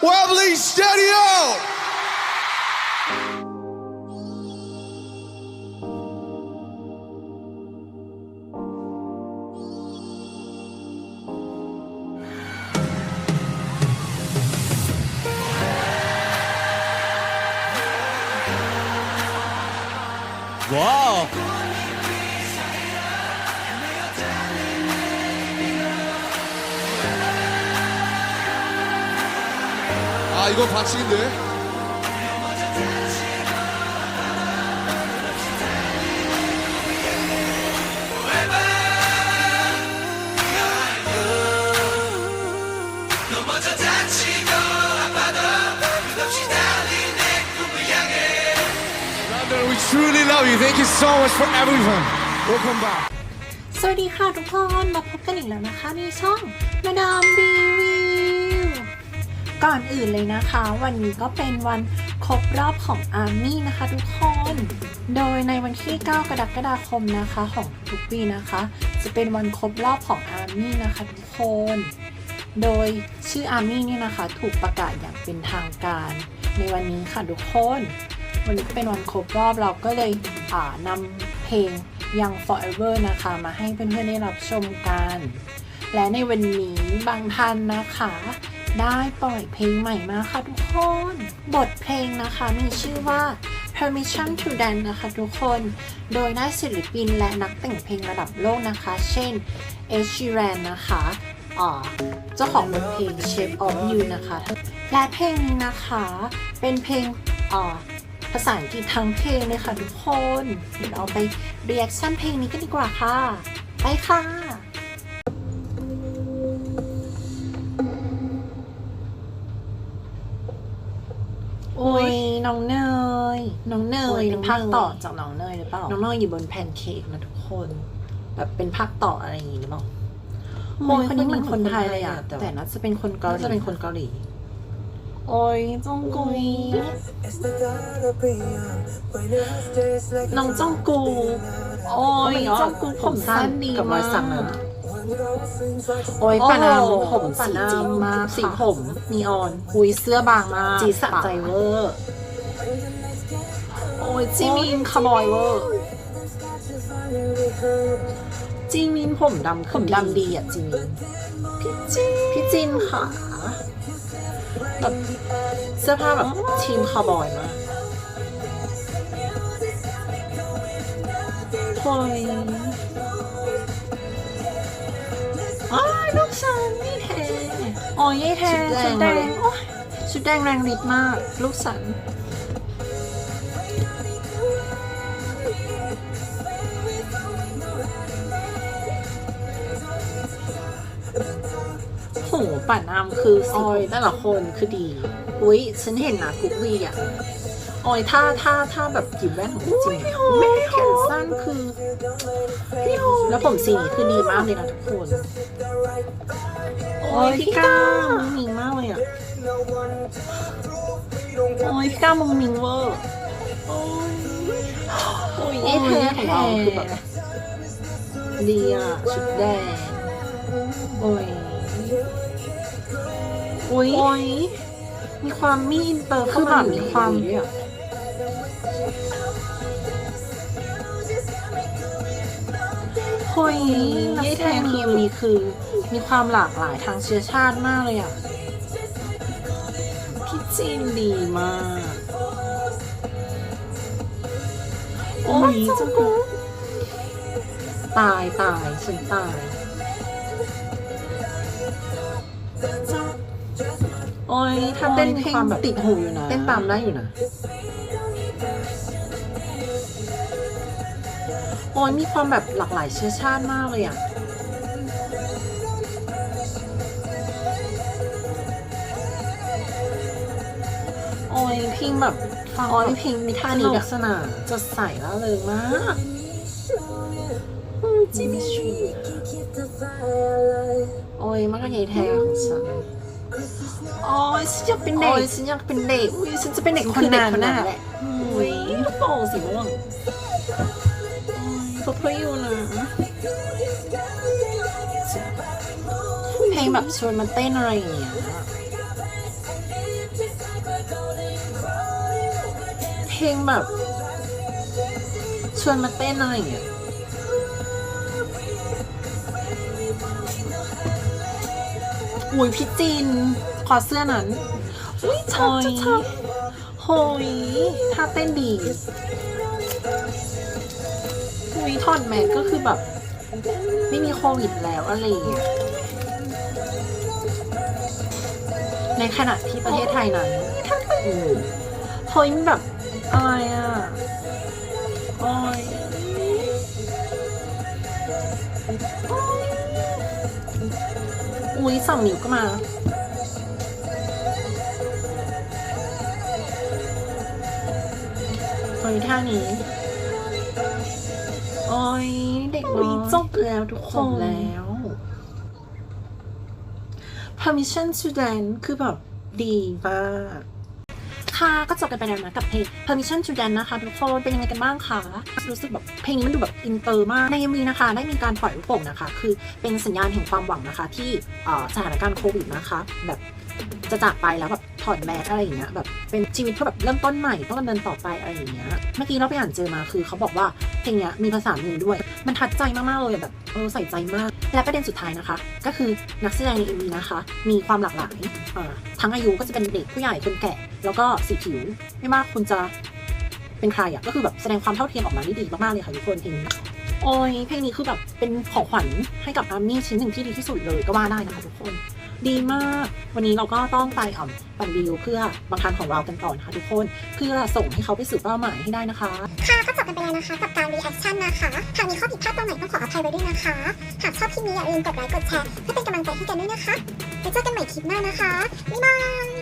Webley Stadium. ว้ าว 아, 이거 반칙인데? London, we truly love you. Thank you so much for everything. Welcome back. สวัสดีค่ะทุกคนมาพบกันอีกแล้วนะคะในช่องมาดามรีวิว ก่อนอื่นเลยนะคะ วันนี้ก็เป็นวันครบรอบของอาร์มี่นะคะทุกคน โดยในวันที่ 9 กรกฎาคมนะคะของทุกปีนะคะ จะเป็นวันครบรอบของอาร์มี่นะคะทุกคน โดยชื่ออาร์มี่นี่นะคะ ถูกประกาศอย่างเป็นทางการ ในวันนี้ค่ะทุกคน วันนี้ก็เป็นวันครบรอบเราก็เลยนำเพลง Young Forever นะคะ มาให้เพื่อนๆได้รับชมกัน และในวันนี้บางท่านนะคะ ได้ปล่อยเพลงใหม่มาค่ะทุกคน บทเพลงนะคะมีชื่อว่า Permission to Dance นะคะทุกคน โดยได้ศิลปินและนักแต่งเพลงระดับโลกนะคะ เช่น Ed Sheeran นะคะเจ้าของบทเพลง Shape of You นะคะ และเพลงนี้นะคะเป็นเพลงภาษาอังกฤษทั้งเพลงเลยค่ะทุกคน เดี๋ยวเราไปเรีแอคชั่นเพลงนี้กันดีกว่าค่ะ ไปค่ะ น้องเนย น้องเนยเป็นภาคต่อจากน้องเนยหรือเปล่า น้องเนยอยู่บนแพนเค้กนะทุกคน แบบเป็นภาคต่ออะไรอย่างงี้หรือเปล่าโอ้ยคนนี้เหมือนคนไทยเลยอะแต่น่าจะเป็นคนเกาหลีจะเป็นคนเกาหลี โอ้ยจงกุยน้องจงกู โอ้ยจงกูผมสั้นดีกับรอยสักนั้นมากโอ้ยปานามโอ้โหผมปาสีนามจริงมากสีสีผผมมนีออนหุยเสื้อบางมากจีสะใจเวอร์โอ้ ยจิมินคาร์บอยเวอร์จีมินผมดำผมดำดีอะจีมินพี่จินพี่จินค่ะแบบเสื้อผ้าแบบทีมคาวบอยมากโอ้ยอ้ายลูกฉันนี่แท้โอ้ยยี่แท้ชุดแดงโอ้ยชุดแดงแรงฤทธิ์มาก ลูกสัน ป่านามคือออยแต่ละคนคือดี อุ้ยฉันเห็นนะกุ๊กวีอะออยถ้าถ้าถ้าแบบหยิบแว่นของจริงอะแม่แขนสั้นคือ แล้วผมสีนี้คือดีมากเลยนะทุกคน โอ้ยพี่ก้ามุงมิงมากเลยอะ โอ้ยพี่ก้ามุงมิงเวอร์โอ้ยโอ้ยโอ้ยแท้ของแท้เราคือแบบดีอะชุดแดงโอ้ย อุ้ยโอ้ยมีความมีอินเตอร์คืเข้าอแบมาบมีมีคาวคามมด้วยอะโอ้ยยี่แทนทีมนี้คือ มีความหลากหลายทางเชื้อชาติมากเลยอะ พี่จีนดีมาก โอ้ยจงกูตายตายฉันตาย โอ้ยถ้าถ้าเต้เต้นนมีเพลงความแบบติดหูอยู่นะ เต้นตามได้อยู่นะ โอ้ยมีความแบบหลากหลายเชื้อชาติมากเลยอะโอ้ยพิงแบบฟังโอ้ยพิงมีท่าสนี้นุแบกบสนานจะใส่ละเลยมากจิมิชูโอ้ยมันก็ใหญ่แท้ของฉัน อ๋อฉันอยากเป็นเด็กฉันอยากเป็นเด็ก อุ้ยฉันจะเป็นเด็กคนนั้นน่ะอุ้ยลูกโป่งสีม่วงพวกพยูนะเพลงแบบชวนมาเต้นอะไรอย่างเงี้ยเพลงแบบชวนมาเต้นอะไรอย่างเงี้ย อุ้ยพี่จิน ขอเสื้อนั้น อุ้ยชับชับโหยท่าเต้นดีอุ้ยถอดแมสก็คือแบบ ไม่มีโควิดแล้วอะไรอย่างเงี้ยในขณะที่ประเทศไทยนั้นอืมเฮ้ยมันแบบอะไรอะโอ้ย อ๊ยอุ้ยสองนิ้วก็มาโอ้ยท่านี้ โอ้ยเด็กน้อยจบแล้วทุกคนแล้ว permission to dance คือแบบดีมาก ค่ะก็จบกันไปแล้วนะกับเพลง permission to dance นะคะทุกคนเป็นยังไงกันบ้างคะรู้สึกแบบเพลงนี้มันดูแบบอินเตอร์มากใน MV นะคะ ได้มีการปล่อยลูกโป่งนะคะ คือเป็นสัญญาณแห่งความหวังนะคะ ที่สถานการณ์โควิดนะคะ แบบจะจากไปแล้วแบบถอดแมสอะไรอย่างเงี้ยแบบเป็นชีวิตเพื่แบบเริ่มต้นใหม่ต้องดำเนินต่อไปอะไรอย่างเงี้ยเมื่อกี้เราไปอ่านเจอมาคือเขาบอกว่าเพลงเนี้ยมีภาษามือด้วย มันทัดใจมากๆเลยแบบเออใส่ใจมาก และประเด็นสุดท้ายนะคะ ก็คือนักแสดงใน MV นะคะ มีความหลากหลายทั้งอายุก็จะเป็นเด็กผู้ใหญ่คนแก่ แล้วก็สีผิว ไม่ว่าคุณจะเป็นใครอะก็คือแบบแสดงความเท่าเทียมออกมาได้ดีมากๆเลยค่ะทุกคนเพลงนี้โอ้ยเพลงนี้คือแบบเป็นของขวัญให้กับอาร์มี่ชิ้นหนึ่งที่ดีที่สุดเลยก็ว่าได้นะคะทุกคน ดีมาก วันนี้เราก็ต้องไปอ่อมปั่นวิวเพื่อบังคับของเรากันต่อนะคะทุกคนเพื่อส่งให้เขาไปสู่เป้าหมายให้ได้นะคะ ไปแล้วนะคะ กับการรีแอคชั่นนะคะหากมีข้อผิดพลาดตรงไหนต้องขออภัยไว้ด้วยนะคะ หากชอบคลิปนี้อย่าลืมกดไลค์กดแชร์เพื่อเป็นกำลังใจให้กันด้วยนะคะไว้เจอกันใหม่คลิปหน้านะคะบ๊ายบาย